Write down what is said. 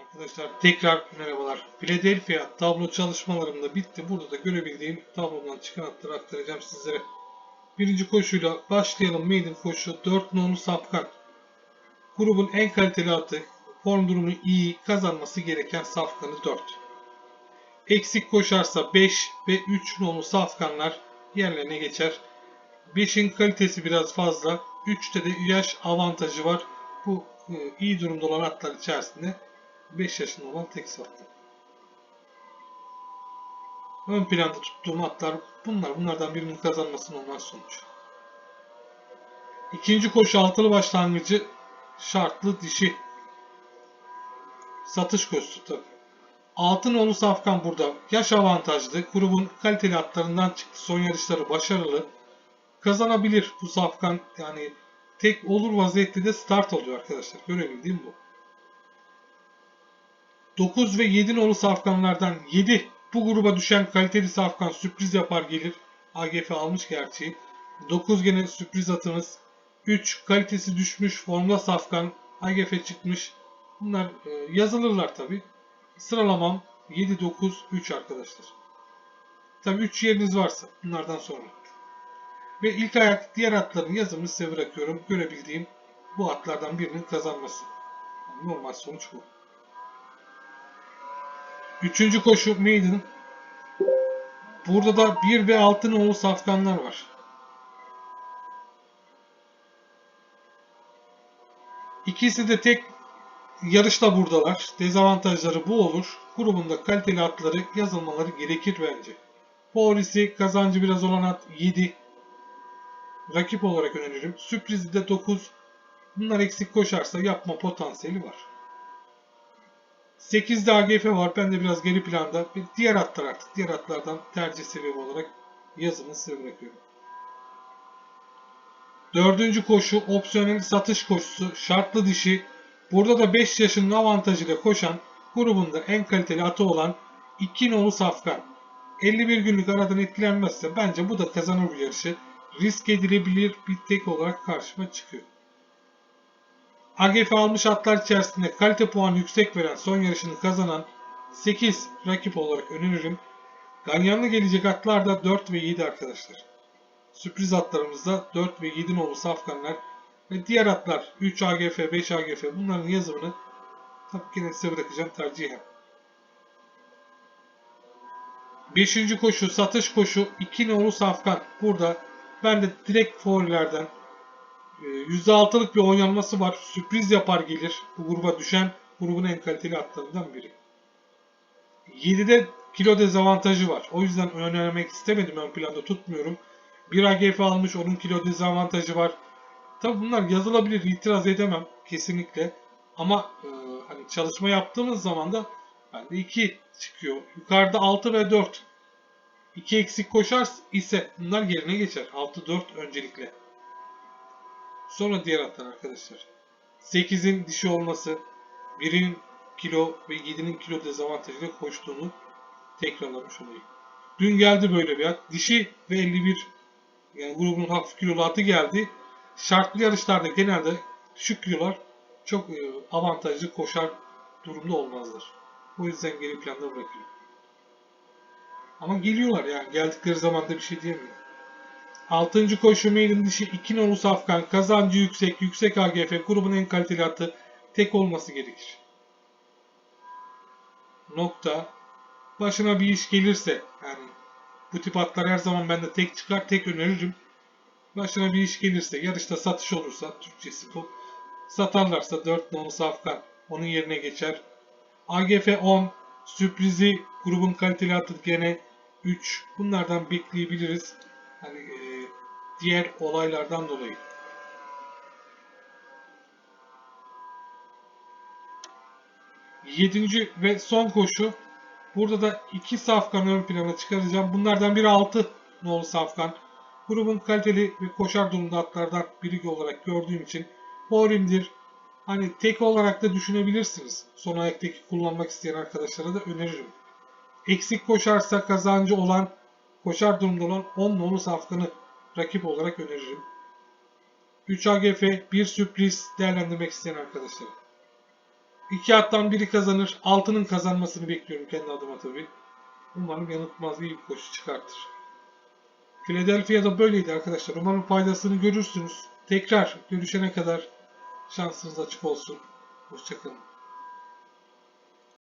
Arkadaşlar tekrar merhabalar. Philadelphia tablo çalışmalarım da bitti. Burada da görebildiğim tablodan çıkan atları aktaracağım sizlere. Birinci koşuyla başlayalım. Maiden koşu 4 nolu Safkan. Grubun en kaliteli atı, form durumu iyi, kazanması gereken Safkan'ı 4. Eksik koşarsa 5 ve 3 nolu Safkanlar yerlerine geçer. 5'in kalitesi biraz fazla. 3'te de yaş avantajı var. Bu e, iyi durumda olan atlar içerisinde 5 yaşında olan tek safkan. Ön planda tuttuğum atlar bunlar. Bunlardan birinin kazanması normal sonuç. İkinci koşu altılı başlangıcı şartlı dişi. Satış koşusu tabi. Altın oğlu Safkan burada. Yaş avantajlı. Grubun kaliteli atlarından çıktı. Son yarışları başarılı. Kazanabilir bu Safkan. Yani tek olur vaziyette de start oluyor arkadaşlar. Görebildiğim bu. 9 ve 7 nolu safkanlardan 7 bu gruba düşen kaliteli safkan sürpriz yapar gelir. AGF almış gerçi. 9 gene sürpriz atımız. 3 kalitesi düşmüş formda safkan AGF çıkmış. Bunlar e, yazılırlar tabi. Sıralamam 7 9 3 arkadaşlar. Tabi 3 yeriniz varsa bunlardan sonra. Ve ilk ayak diğer atların yazımını size bırakıyorum. Görebildiğim bu atlardan birinin kazanması. Normal sonuç bu. Üçüncü koşu Maiden. Burada da 1 ve 6 nolu safkanlar var. İkisi de tek yarışta buradalar. Dezavantajları bu olur. Grubunda kaliteli atları yazılmaları gerekir bence. Polisi kazancı biraz olan at 7. Rakip olarak öneririm. Sürprizi de 9. Bunlar eksik koşarsa yapma potansiyeli var. 8'de AGF var. Ben de biraz geri planda. Bir diğer atlar artık. Diğer atlardan tercih sebebi olarak yazımı size bırakıyorum. Dördüncü koşu opsiyonel satış koşusu. Şartlı dişi. Burada da 5 yaşının avantajıyla koşan grubunda en kaliteli atı olan 2 nolu Safkan. 51 günlük aradan etkilenmezse bence bu da kazanır bu yarışı. Risk edilebilir bir tek olarak karşıma çıkıyor. AGF almış atlar içerisinde kalite puanı yüksek veren son yarışını kazanan 8 rakip olarak öneririm. Ganyanlı gelecek atlar da 4 ve 7 arkadaşlar. Sürpriz atlarımızda 4 ve 7 nolu safkanlar ve diğer atlar 3 AGF, 5 AGF bunların yazımını tabii ki size bırakacağım tercihen. 5. koşu satış koşu 2 nolu safkan. Burada ben de direkt favorilerden %6'lık bir oynanması var. Sürpriz yapar gelir. Bu gruba düşen grubun en kaliteli atlarından biri. 7'de kilo dezavantajı var. O yüzden önermek istemedim ön planda tutmuyorum. 1 AGF almış onun kilo dezavantajı var. Tabi bunlar yazılabilir itiraz edemem kesinlikle. Ama e, hani çalışma yaptığımız zaman da bende 2 çıkıyor. Yukarıda 6 ve 4. 2 eksik koşar ise bunlar yerine geçer. 6-4 öncelikle. Sonra diğer atlar arkadaşlar. 8'in dişi olması, 1'in kilo ve 7'nin kilo dezavantajıyla koştuğunu tekrarlamış olayım. Dün geldi böyle bir at. Dişi ve 51 yani grubun hafif kilolu atı geldi. Şartlı yarışlarda genelde düşük kilolar çok e, avantajlı koşar durumda olmazlar. O yüzden geri planda bırakıyorum. Ama geliyorlar yani geldikleri zaman da bir şey diyemiyorum. 6. koşu mailin dışı 2 nolu safkan kazancı yüksek yüksek AGF grubun en kaliteli atı tek olması gerekir. Nokta. Başına bir iş gelirse yani bu tip atlar her zaman bende tek çıkar tek öneririm. Başına bir iş gelirse yarışta satış olursa Türkçesi bu. Satarlarsa 4 nolu safkan onun yerine geçer. AGF 10 sürprizi grubun kaliteli atı gene 3 bunlardan bekleyebiliriz. Hani e, diğer olaylardan dolayı. Yedinci ve son koşu. Burada da iki safkan ön plana çıkaracağım. Bunlardan biri 6 nolu safkan. Grubun kaliteli ve koşar durumda atlardan biri olarak gördüğüm için favorimdir. Hani tek olarak da düşünebilirsiniz. Son ayaktaki kullanmak isteyen arkadaşlara da öneririm. Eksik koşarsa kazancı olan, koşar durumda olan 10 nolu safkanı rakip olarak öneririm. 3 AGF bir sürpriz değerlendirmek isteyen arkadaşlar. İki attan biri kazanır. Altının kazanmasını bekliyorum kendi adıma tabii. Umarım yanıltmaz iyi bir koşu çıkartır. Philadelphia'da böyleydi arkadaşlar. Umarım faydasını görürsünüz. Tekrar görüşene kadar şansınız açık olsun. Hoşçakalın.